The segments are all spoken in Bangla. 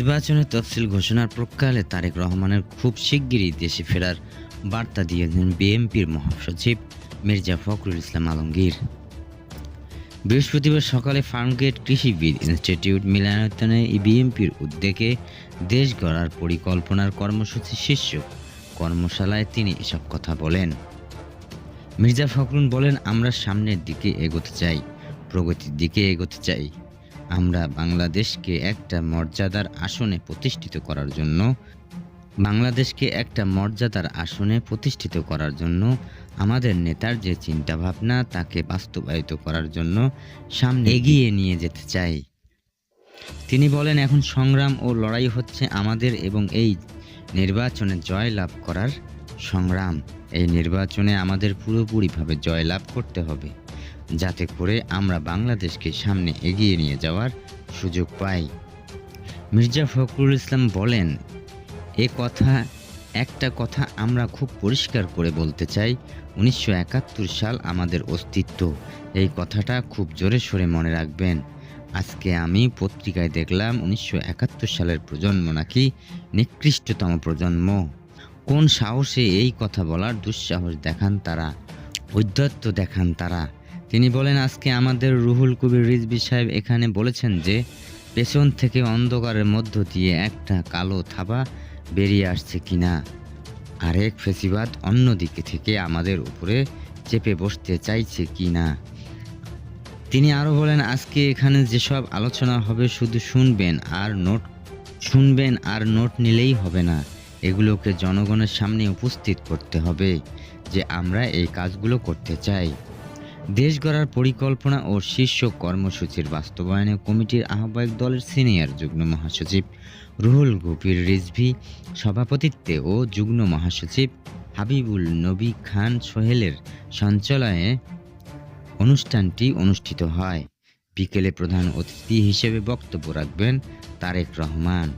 নির্বাচনের তফসিল ঘোষণার প্রকালে তারেক রহমানের খুব শিগগিরই দেশে ফেরার বার্তা দিয়েছেন বিএনপির মহাসচিব মির্জা ফখরুল ইসলাম আলমগীর। বৃহস্পতিবার সকালে ফার্মগেট কৃষিবিদ ইনস্টিটিউট মিলনায়তনে বিএনপির উদ্যোগে দেশ গড়ার পরিকল্পনার কর্মসূচি শীর্ষক কর্মশালায় তিনি এসব কথা বলেন। মির্জা ফখরুল বলেন, আমরা সামনের দিকে এগোতে চাই, প্রগতির দিকে এগোতে চাই। আমরা বাংলাদেশকে একটা মর্যাদার আসনে প্রতিষ্ঠিত করার জন্য, বাংলাদেশকে একটা মর্যাদার আসনে প্রতিষ্ঠিত করার জন্য, আমাদের নেতার যে চিন্তাভাবনা তাকে বাস্তবায়িত করার জন্য সামনে এগিয়ে নিয়ে যেতে চাই। তিনি বলেন, এখন সংগ্রাম ও লড়াই হচ্ছে আমাদের এবং এই নির্বাচনে জয় লাভ করার সংগ্রাম। এই নির্বাচনে আমাদের পুরোপুরিভাবে জয় লাভ করতে হবে। যাতে করে আমরা বাংলাদেশকে সামনে এগিয়ে নিয়ে যাওয়ার সুযোগ পাই। মির্জা ফখরুল ইসলাম বলেন, এ কথা, একটা কথা আমরা খুব পরিষ্কার করে বলতে চাই, উনিশশো একাত্তর সাল আমাদের অস্তিত্ব। এই কথাটা খুব জোরে সোরে মনে রাখবেন। আজকে আমি পত্রিকায় দেখলাম, উনিশশো একাত্তর সালের প্রজন্ম নাকি নিকৃষ্টতম প্রজন্ম। কোন সাহসে এই কথা বলার দুঃসাহস দেখান তারা ঔদ্ধত্য দেখান তারা। তিনি বলেন, আজকে আমাদের রুহুল কবির রিজবি সাহেব এখানে বলেছেন যে, পেছন থেকে অন্ধকারের মধ্য দিয়ে একটা কালো থাবা বেরিয়ে আসছে কিনা। আরেক ফেসিবাদ অন্য দিকে থেকে আমাদের উপরে চেপে বসতে চাইছে কি না তিনি আরও বলেন, আজকে এখানে যেসব আলোচনা হবে শুধু শুনবেন আর নোট, শুনবেন আর নোট নিলেই হবে না। এগুলোকে জনগণের সামনে উপস্থিত করতে হবে যে আমরা এই কাজগুলো করতে চাই। দেশ গড়ার পরিকল্পনা ও শীর্ষ কর্মসূচির বাস্তবায়নে কমিটির আহ্বায়ক দলের সিনিয়র যুগ্ম মহাসচিব রুহুল গফির রিজভি সভাপতিত্বে ও যুগ্ম মহাসচিব হাবিবুল নবী খান সোহেলের সঞ্চালয়ে অনুষ্ঠানটি অনুষ্ঠিত হয়। বিকেলে প্রধান অতিথি হিসেবে বক্তব্য রাখবেন তারেক রহমান।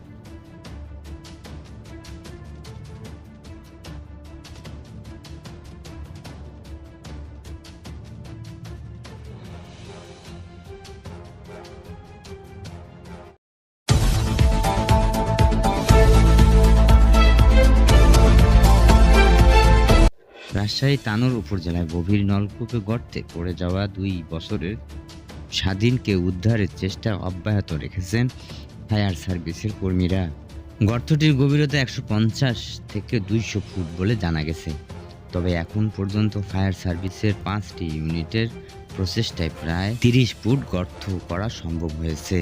রাজশাহী তানোর উপজেলায় গভীর নলকূপে গর্তে পড়ে যাওয়া দুই বছরের স্বাধীনকে উদ্ধারের চেষ্টা অব্যাহত রেখেছেন ফায়ার সার্ভিসের কর্মীরা। গর্তটির গভীরতা একশো পঞ্চাশ থেকে দুইশো ফুট বলে জানা গেছে। তবে এখন পর্যন্ত ফায়ার সার্ভিসের পাঁচটি ইউনিটের প্রচেষ্টায় প্রায় তিরিশ ফুট গর্ত করা সম্ভব হয়েছে।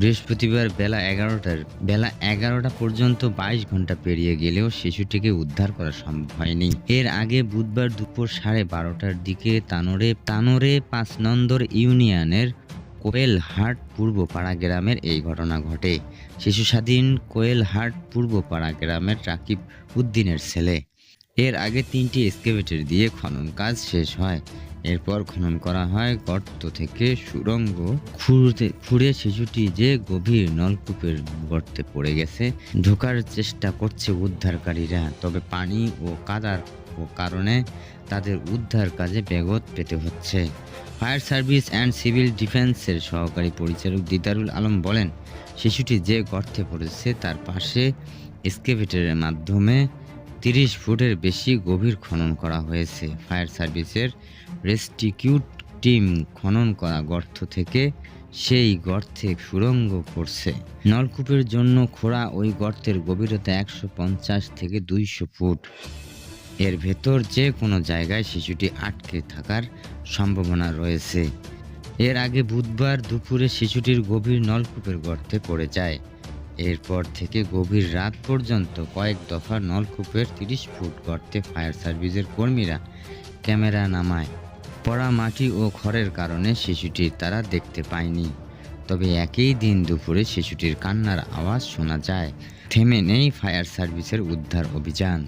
বৃহস্পতিবার বেলা এগারোটার, বেলা এগারোটা পর্যন্ত বাইশ ঘণ্টা পেরিয়ে গেলেও শিশুটিকে উদ্ধার করা সম্ভব হয়নি। এর আগে বুধবার দুপুর সাড়ে বারোটার দিকে তানোরে তানোরে পাঁচ নন্দর ইউনিয়নের কোয়েলহাট পূর্বপাড়া গ্রামের এই ঘটনা ঘটে। শিশু স্বাধীন কোয়েলহাট পূর্বপাড়া গ্রামের রাকিব উদ্দিনের ছেলে। এর আগে তিনটি এক্সকেভেটর দিয়ে খনন কাজ শেষ হয়। এরপর খনন করা হয় গর্ত থেকে সুড়ঙ্গ খুঁড়তে, খুঁড়ে শিশুটি যে গভীর নলকূপের গর্তে পড়ে গেছে, ঢোকার চেষ্টা করছে উদ্ধারকারীরা। তবে পানি ও কাদার কারণে তাদের উদ্ধার কাজে ব্যাঘাত পেতে হচ্ছে। ফায়ার সার্ভিস অ্যান্ড সিভিল ডিফেন্সের সহকারী পরিচালক দিদারুল আলম বলেন, শিশুটি যে গর্তে পড়েছে তার পাশে এক্সকেভেটরের মাধ্যমে তিরিশ ফুটের বেশি গভীর খনন করা হয়েছে। ফায়ার সার্ভিসের রেস্টিকিউট টিম খনন করা গর্ত থেকে সেই গর্তে সুড়ঙ্গ করছে। নলকূপের জন্য খোঁড়া ওই গর্তের গভীরতা একশো পঞ্চাশ থেকে দুইশো ফুট। এর ভেতর যে কোনো জায়গায় শিশুটি আটকে থাকার সম্ভাবনা রয়েছে। এর আগে বুধবার দুপুরে শিশুটির গভীর নলকূপের গর্তে পড়ে যায়। এরপর থেকে গভীর রাত পর্যন্ত কয়েক দফা নলকূপের তিরিশ ফুট গর্তে ফায়ার সার্ভিসের কর্মীরা ক্যামেরা নামায়। পড়া মাটি ও খড়ের কারণে শিশুটির তারা দেখতে পায়নি। তবে একই দিন দুপুরে শিশুটির কান্নার আওয়াজ শোনা যায়। থেমে নেই ফায়ার সার্ভিসের উদ্ধার অভিযান।